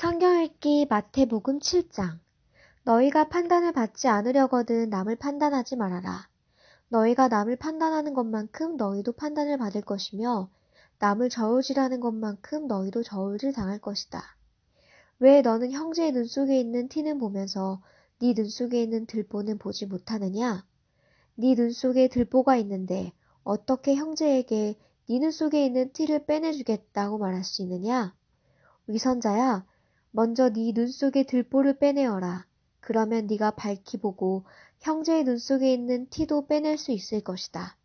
성경 읽기 마태복음 7장 너희가 판단을 받지 않으려거든 남을 판단하지 말아라. 너희가 남을 판단하는 것만큼 너희도 판단을 받을 것이며 남을 저울질하는 것만큼 너희도 저울질 당할 것이다. 왜 너는 형제의 눈 속에 있는 티는 보면서 네 눈 속에 있는 들보는 보지 못하느냐? 네 눈 속에 들보가 있는데 어떻게 형제에게 네 눈 속에 있는 티를 빼내주겠다고 말할 수 있느냐? 위선자야, 먼저 네 눈 속에 들보를 빼내어라. 그러면 네가 밝히 보고 형제의 눈 속에 있는 티도 빼낼 수 있을 것이다.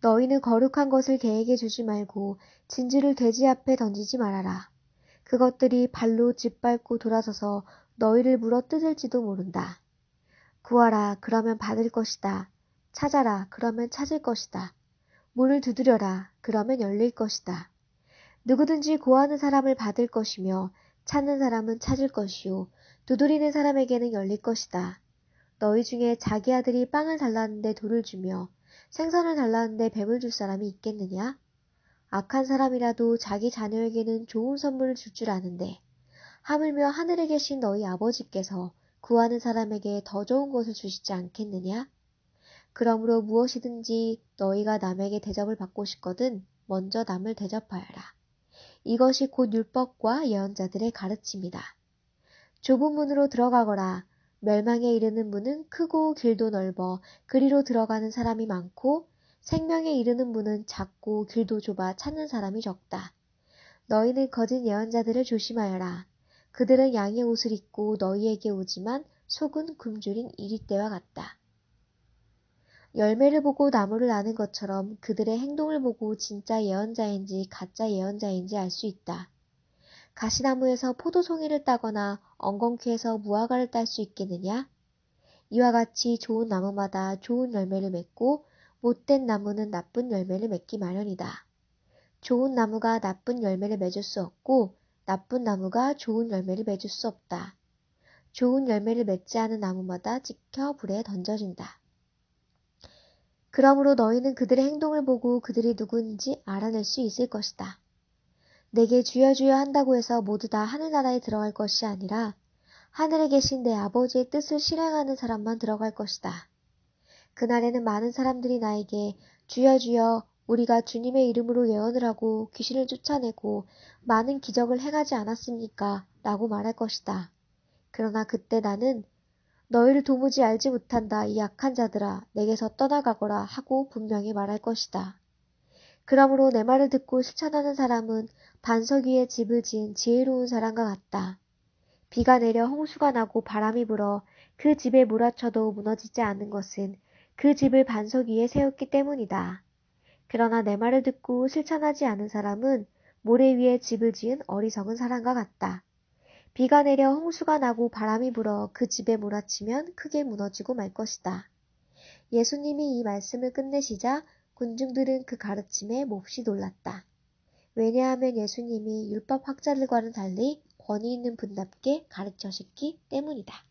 너희는 거룩한 것을 개에게 주지 말고 진주를 돼지 앞에 던지지 말아라. 그것들이 발로 짓밟고 돌아서서 너희를 물어 뜯을지도 모른다. 구하라, 그러면 받을 것이다. 찾아라, 그러면 찾을 것이다. 문을 두드려라, 그러면 열릴 것이다. 누구든지 구하는 사람을 받을 것이며 찾는 사람은 찾을 것이요 두드리는 사람에게는 열릴 것이다. 너희 중에 자기 아들이 빵을 달라는데 돌을 주며 생선을 달라는데 뱀을 줄 사람이 있겠느냐? 악한 사람이라도 자기 자녀에게는 좋은 선물을 줄줄 아는데 하물며 하늘에 계신 너희 아버지께서 구하는 사람에게 더 좋은 것을 주시지 않겠느냐? 그러므로 무엇이든지 너희가 남에게 대접을 받고 싶거든 먼저 남을 대접하여라. 이것이 곧 율법과 예언자들의 가르침이다. 좁은 문으로 들어가거라. 멸망에 이르는 문은 크고 길도 넓어 그리로 들어가는 사람이 많고 생명에 이르는 문은 작고 길도 좁아 찾는 사람이 적다. 너희는 거짓 예언자들을 조심하여라. 그들은 양의 옷을 입고 너희에게 오지만 속은 굶주린 이리떼와 같다. 열매를 보고 나무를 아는 것처럼 그들의 행동을 보고 진짜 예언자인지 가짜 예언자인지 알 수 있다. 가시나무에서 포도송이를 따거나 엉겅퀴에서 무화과를 딸 수 있겠느냐? 이와 같이 좋은 나무마다 좋은 열매를 맺고 못된 나무는 나쁜 열매를 맺기 마련이다. 좋은 나무가 나쁜 열매를 맺을 수 없고 나쁜 나무가 좋은 열매를 맺을 수 없다. 좋은 열매를 맺지 않은 나무마다 찍혀 불에 던져진다. 그러므로 너희는 그들의 행동을 보고 그들이 누구인지 알아낼 수 있을 것이다. 내게 주여 주여 한다고 해서 모두 다 하늘나라에 들어갈 것이 아니라 하늘에 계신 내 아버지의 뜻을 실행하는 사람만 들어갈 것이다. 그날에는 많은 사람들이 나에게 주여 주여 우리가 주님의 이름으로 예언을 하고 귀신을 쫓아내고 많은 기적을 행하지 않았습니까? 라고 말할 것이다. 그러나 그때 나는 너희를 도무지 알지 못한다 이 약한 자들아 내게서 떠나가거라 하고 분명히 말할 것이다. 그러므로 내 말을 듣고 실천하는 사람은 반석 위에 집을 지은 지혜로운 사람과 같다. 비가 내려 홍수가 나고 바람이 불어 그 집에 몰아쳐도 무너지지 않는 것은 그 집을 반석 위에 세웠기 때문이다. 그러나 내 말을 듣고 실천하지 않은 사람은 모래 위에 집을 지은 어리석은 사람과 같다. 비가 내려 홍수가 나고 바람이 불어 그 집에 몰아치면 크게 무너지고 말 것이다. 예수님이 이 말씀을 끝내시자 군중들은 그 가르침에 몹시 놀랐다. 왜냐하면 예수님이 율법 학자들과는 달리 권위 있는 분답게 가르쳐셨기 때문이다.